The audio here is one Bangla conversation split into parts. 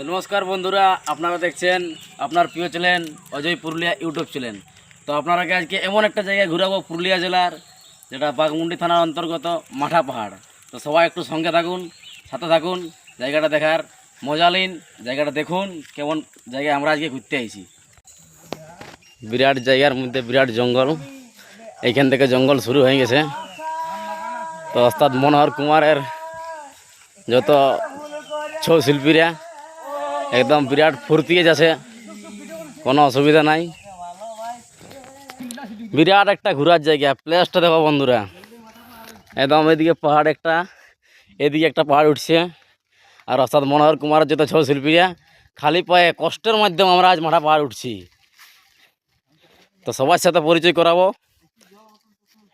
তো নমস্কার বন্ধুরা, আপনারা দেখছেন আপনার প্রিয় channel Ajay Purulia YouTube channel. তো আপনারাকে আজকে এমন একটা জায়গায় ঘুরাবো, পুরুলিয়া জেলার, যেটা বাঘমুন্ডি থানার অন্তর্গত মাঠা পাহাড়। তো সবাই একটু সঙ্গে থাকুন, সাথে থাকুন, জায়গাটা দেখার মজা নিন, জায়গাটা দেখুন, কেমন জায়গায় আমরা আজকে ঘুরতে আইছি। বিরাট জায়গার মধ্যে বিরাট জঙ্গল এইখান থেকে জঙ্গল শুরু হয়ে গেছে। তো ওস্তাদ মনোহর কুমারের যত ছৌ শিল্পীরা একদম বিরাট ফুর্তিয়ে যাচ্ছে। কোনো অসুবিধা নাই। বিরাট একটা ঘোরার জায়গা। প্লেসটা দেখো বন্ধুরা। একদম এদিকে পাহাড় একটা, এদিকে একটা পাহাড় উঠছে। আর অর্থাৎ মনোহর কুমারের যত ছৌ শিল্পীরা খালি পায়ে কষ্টের মাধ্যমে আমরা আজ মাঠা পাহাড় উঠছি। তো সবার সাথে পরিচয় করাবো।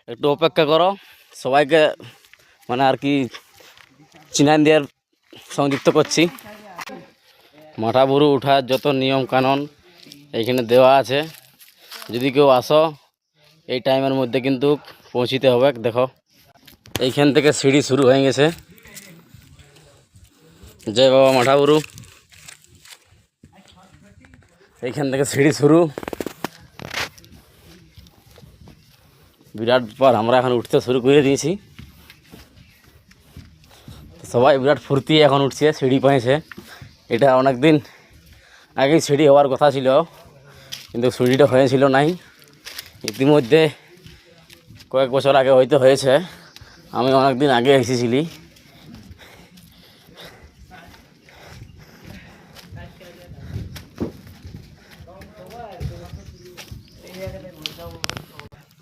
একটু অপেক্ষা করো। সবাইকে মানে আর কি চিনান দেওয়ার সংযুক্ত করছি। মাথা বুড়ো উঠার যত নিয়ম কানুন এইখানে দেওয়া আছে। যদি কেউ আসো, এই টাইমের মধ্যে কিন্তু পৌঁছিতে হবে, দেখো। এইখান থেকে সিঁড়ি শুরু হয়ে গেছে। জয় বাবা মাঠা বুড়ু এইখান থেকে সিঁড়ি শুরু। বিরাট ব্যাপার আমরা এখন উঠতে শুরু করে দিয়েছি। সবাই বিরাট ফুর্তি এখন উঠছে, সিঁড়ি পাইছে। এটা অনেক দিন আগেই সিঁড়ি হওয়ার কথা ছিল, কিন্তু সিঁড়িটা হয়েছিল নাই। ইতিমধ্যে কয়েক বছর আগে হয়তো হয়েছে, আমি অনেক দিন আগে এসেছিলি।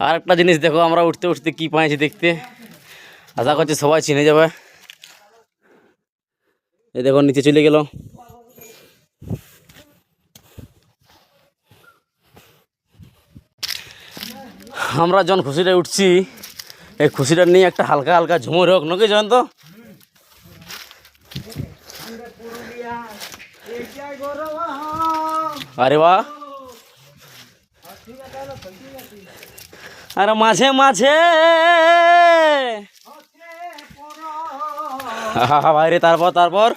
আর একটা জিনিস দেখো, আমরা উঠতে উঠতে কি পাইছি দেখতে। আশা করছি সবাই চিনে যাবে। এই দেখো, নিচে চলে গেল। আমরা যখন খুশিটা উঠছি এই খুশিটা নিয়ে একটা হালকা হালকা ঝুমুর হোক নাকি জানেন তো আরে বা আরে মাঝে মাঝে বাইরে তারপর তারপর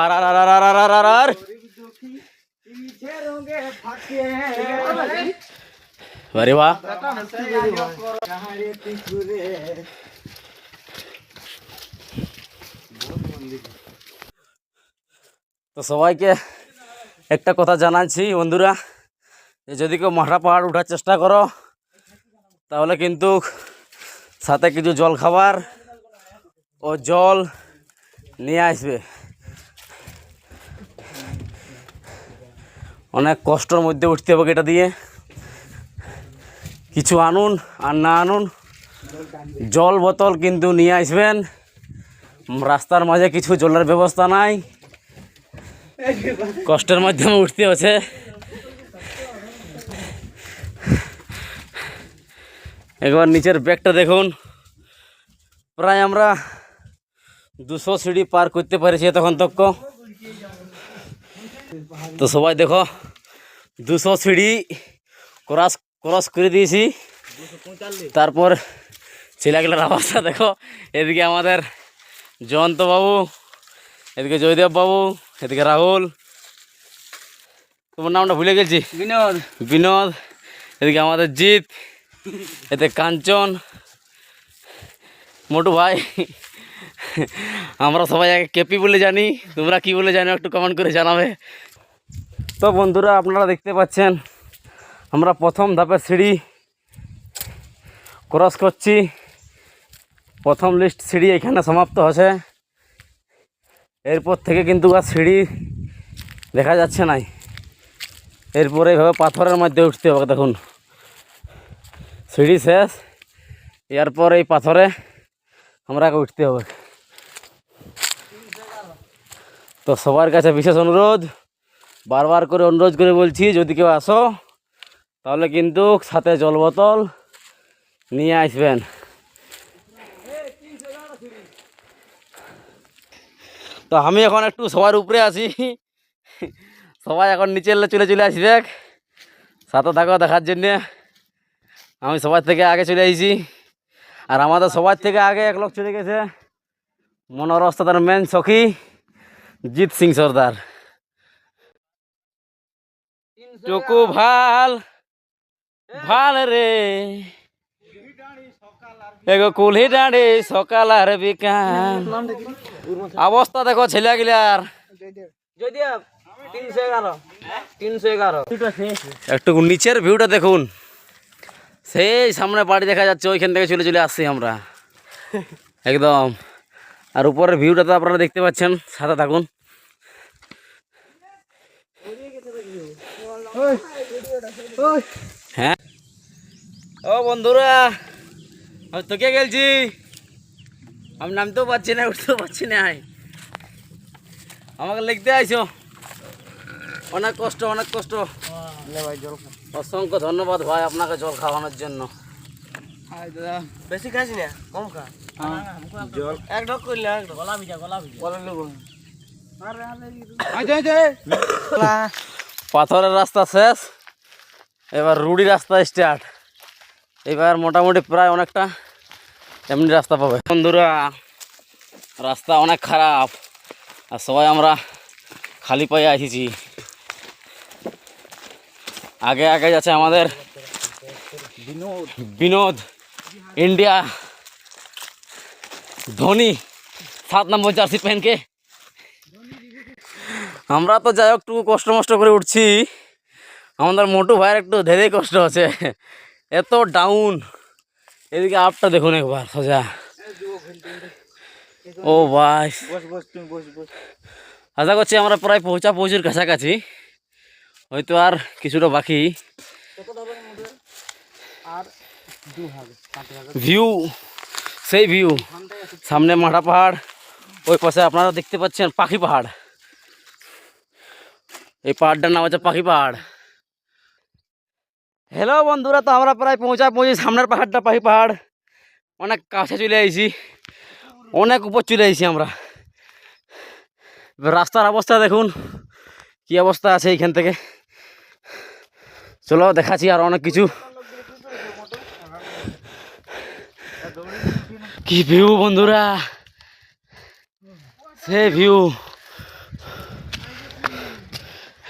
আর আর আর আর আর আর আর আর আর আরে বাহ তো সবাইকে একটা কথা জানাচ্ছি বন্ধুরা যে যদি কেউ মাঠা পাহাড় ওঠার চেষ্টা করো তাহলে কিন্তু সাথে কিছু জল খাবার ও জল নিয়ে আসবে অনেক কষ্টর মধ্যে উঠতে হবে এটা দিয়ে। কিছু আনুন আর না আনুন। জল বোতল কিন্তু নিয়ে আসবেন। রাস্তার মাঝে কিছু জলের ব্যবস্থা নাই। কষ্টের মাধ্যমে উঠতে হচ্ছে। একবার নিচের ব্যাগটা দেখুন। প্রায় আমরা দুশো সিঁড়ি পার করতে পেরেছি তখন তক তো সবাই দেখো দুশো সিঁড়ি ক্রস ক্রস করে দিয়েছি। তারপর ছেলেগুলোর অবস্থা দেখো এদিকে আমাদের জয়ন্ত বাবু এদিকে জয়দেব বাবু এদিকে রাহুল। তোমার নামটা ভুলে গেছি? বিনোদ। বিনোদ এদিকে আমাদের জিৎ এতে কাঞ্চন মোটু ভাই। আমরা সবাই কেপি বলে জানি। তোমরা কি বলে জানো একটু কমেন্ট করে জানাবে। তো বন্ধুরা, আপনারা দেখতে পাচ্ছেন, আমরা প্রথম ধাপের সিঁড়ি ক্রস করছি। প্রথম লিস্ট সিঁড়ি এখানে সমাপ্ত হচ্ছে এরপর থেকে কিন্তু আর সিঁড়ি দেখা যাচ্ছে নাই। এরপরে এইভাবে পাথরের মধ্যে উঠতে হবে, দেখুন। সিঁড়ি শেষ, এরপর এই পাথরে আমরা উঠতে হবে। তো সবার কাছে বিশেষ অনুরোধ, বারবার করে অনুরোধ করে বলছি, যদি কেউ আসো, তাহলে কিন্তু সাথে জল বোতল নিয়ে আসবেন। তো আমি এখন একটু সবার উপরে আছি। সবাই এখন নিচে চলে চলে আসবে। সাথে থাকো দেখার জন্যে। আমি সবার থেকে আগে চলে আসছি আর আমাদের সবার থেকে আগে এক লোক চলে গেছে। মনোহর তার মেন সখী। জিৎ সিং সর্দার। চকু ভালো ভালো রে। এগো কুলহি ডাঁড়ি, সকাল আর বিকাল। অবস্থা দেখো ছেলে গিলার। একটু নিচের ভিউটা দেখুন। সেই সামনে বাড়ি দেখা যাচ্ছে, ওইখান থেকে চলে চলে আসছি আমরা। একদম। আর উপরের ভিউটা তো আপনারা দেখতে পাচ্ছেন সাদা থাকুন। হ্যাঁ। ও বন্ধুরা আমি তোকে গেলছি। আমি নামতেও পারছি না উঠতেও পারছি না। আমাকে লিখতে আইছো। অনেক কষ্ট অনেক কষ্ট। অসংখ্য ধন্যবাদ ভাই আপনাকে জল খাওয়ানোর জন্য। বেশি খাস না কম খা। জল। এক ঢক করলে এক ঢক। গলা ভিজা গলা ভিজা বলে লোক পাথরের রাস্তা শেষ। এবার রুড়ি রাস্তা স্টার্ট। এবার মোটামুটি প্রায় অনেকটা এমনি রাস্তা পাবে। বন্ধুরা রাস্তা অনেক খারাপ। আর সবাই আমরা খালি পায়ে এসেছি আগে আগে যাচ্ছে আমাদের বিনোদ বিনোদ। ইন্ডিয়া ধোনি, সাত নম্বর জার্সি প্যানকে। আমরা তো যাই হোক একটু কষ্ট মষ্ট করে উঠছি। আমাদের মোটু ভাইয়ের একটু ধেরে কষ্ট আছে এত ডাউন এদিকে আপটা দেখুন একবার, সোজা। ও ভাই। আশা করছি আমরা প্রায় পৌঁছা পৌঁছুর কাছাকাছি। হয়তো আর কিছুটা বাকি আর দু হবে কাটে হবে ভিউ সেই ভিউ সামনে মাঠা পাহাড়, ওই পাশে আপনারা দেখতে পাচ্ছেন পাখি পাহাড়। এই পাহাড়টার নাম হচ্ছে পাখি পাহাড়। হ্যালো বন্ধুরা, তো আমরা প্রায় পৌঁছা পৌঁছি সামনের পাহাড়টা, পাখি পাহাড়। অনেক কাছে চলে আইছি। অনেক উপর চলে আইছি আমরা। এবার রাস্তার অবস্থা দেখুন, কি অবস্থা আছে এইখান থেকে। চলো, দেখাচ্ছি আর অনেক কিছু। কি ভিউ বন্ধুরা? সে ভিউ।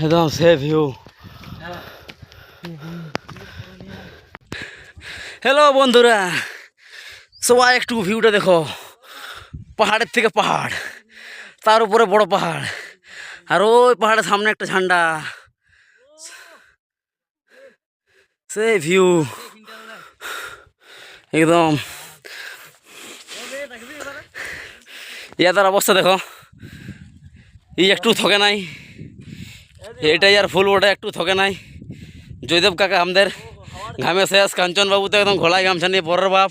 একদম সে ভিউ। হ্যালো বন্ধুরা। সবাই একটু ভিউটা দেখো। পাহাড়ের থেকে পাহাড়। তার উপরে বড় পাহাড়। আর ওই পাহাড়ের সামনে একটা ঝান্ডা। সে ভিউ। একদম। ইয়াদার অবস্থা দেখো। ই একটু থকে নাই। এটাই আর ফুল ওটা একটু থকে নাই। জয়দেব কাকা আমাদের ঘামে শেষ কাঞ্চনবাবু তো একদম ঘোলায় গামছা নিয়ে, বড় বাপ।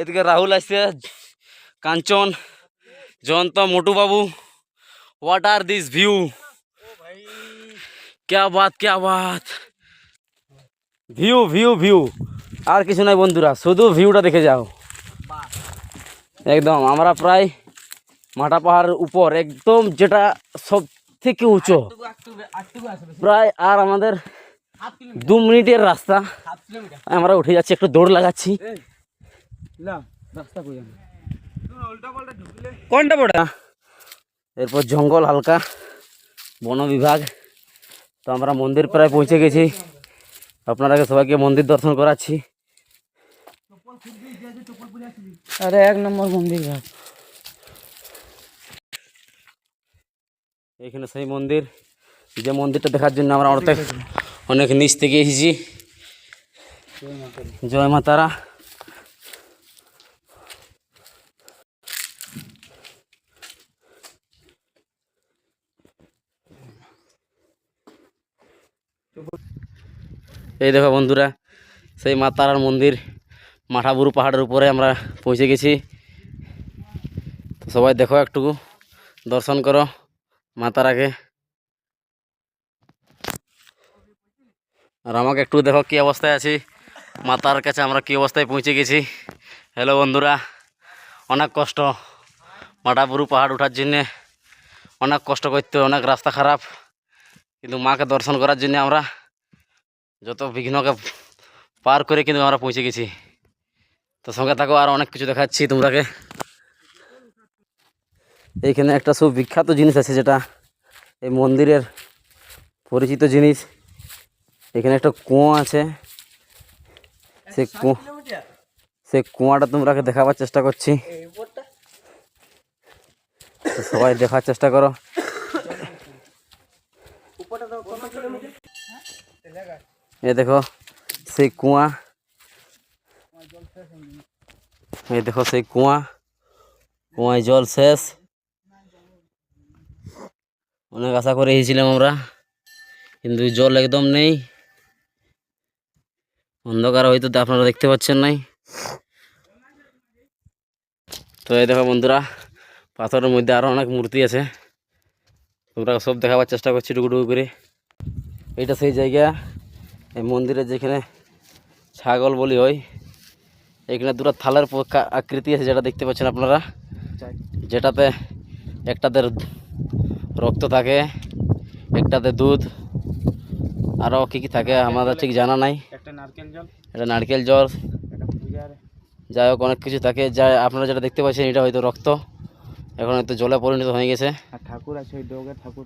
এদিকে রাহুল আসছে, Kanchan, Jayanta Motubabu what are this view ক্যা বাত ক্যা বাত। ভিউ ভিউ ভিউ আর কিছু নাই বন্ধুরা, শুধু ভিউটা দেখে যাও। একদম, আমরা প্রায় মাটা পাহাড়ের উপর একদম যেটা সব থেকে উঁচু। প্রায় আর আমাদের দু মিনিটের রাস্তা। আমরা উঠে যাচ্ছি, একটু দৌড় লাগাচ্ছি। কোনটা বড়া? এরপর জঙ্গল হালকা, বন বিভাগ। তো আমরা মন্দির প্রায় পৌঁছে গেছি। আপনারাকে সবাইকে মন্দির দর্শন করাচ্ছি। আরে এক নম্বর মন্দির এখানে সেই মন্দির। যে মন্দিরটা দেখার জন্য আমরা অনেক অনেক নিচ থেকে এসেছি। জয় মা তারা এই দেখো বন্ধুরা, সেই মা তারার মন্দির। মাঠাবুরু পাহাড়ের উপরে আমরা পৌঁছে গেছি। তো সবাই দেখো একটু দর্শন করো মা তারাকে আর আমাকে একটু দেখো কী অবস্থায় আছি। মাতার কাছে আমরা কী অবস্থায় পৌঁছে গেছি। হ্যালো বন্ধুরা, অনেক কষ্ট মাটাপুরু পাহাড় ওঠার জন্যে। অনেক কষ্ট করতে অনেক রাস্তা খারাপ। কিন্তু মাকে দর্শন করার জন্য আমরা যত বিঘ্নকে পার করে কিন্তু আমরা পৌঁছে গেছি। তো সঙ্গে থাকো আর অনেক কিছু দেখাচ্ছি তোমরাকে এইখানে একটা সব বিখ্যাত জিনিস আছে যেটা এই মন্দিরের পরিচিত জিনিস। এখানে একটা কুয়ো আছে। সে কুয়ো কিলোমিটার? সে কুয়াটা তোমরাকে দেখাবার চেষ্টা করছি। সবাই দেখার চেষ্টা করো। এই দেখো সেই কুয়া। এই দেখো সেই কুয়া, কুয়ায় জল শেষ। অনেক আশা করে এসেছিলাম আমরা, কিন্তু জল একদম নেই। অন্ধকার হয়তো আপনারা দেখতে পাচ্ছেন নাই। তো এই দেখো বন্ধুরা, পাথরের মধ্যে আরও অনেক মূর্তি আছে। তোমরা সব দেখাবার চেষ্টা করছি টুকুটুকু করে। এটা সেই জায়গা, এই মন্দিরে যেখানে ছাগল বলি হয় এখানে দুটো থালের আকৃতি আছে যেটা দেখতে পাচ্ছেন আপনারা। যেটাতে একটাতে রক্ত থাকে একটাতে দুধ আরও কী কী থাকে আমাদের ঠিক জানা নাই। একটা নারকেল জল। এটা নারকেল জল। যাই হোক অনেক কিছু থাকে। যা আপনারা যেটা দেখতে পাচ্ছেন এটা হয়তো রক্ত। এখন হয়তো জলে পরিণত হয়ে গেছে। ঠাকুর আছে ওই ঠাকুর।